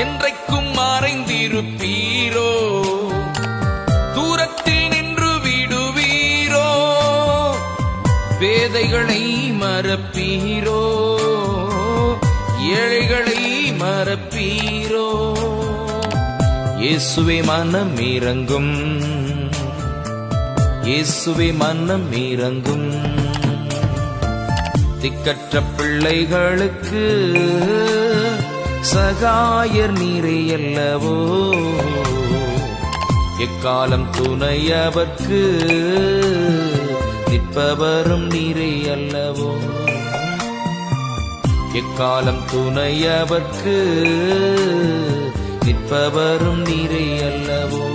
என்றைக்கும் மறைந்திருப்பீரோ? தூரத்தில் நின்று விடுவீரோ? வேதைகளை மறப்பீரோ? ஏழைகளை மறப்பீரோ? இயேசுவே மனம் இறங்கும். இயேசுவே மனம் இறங்கும். திக்கற்ற பிள்ளைகளுக்கு சகாயர் நீரே அல்லவோ? எக்காலம் துணையவர்க்கு நிற்பவரும் நீரே அல்லவோ? எக்காலம் துணையவர்க்கு நிற்பவரும் நீரே அல்லவோ?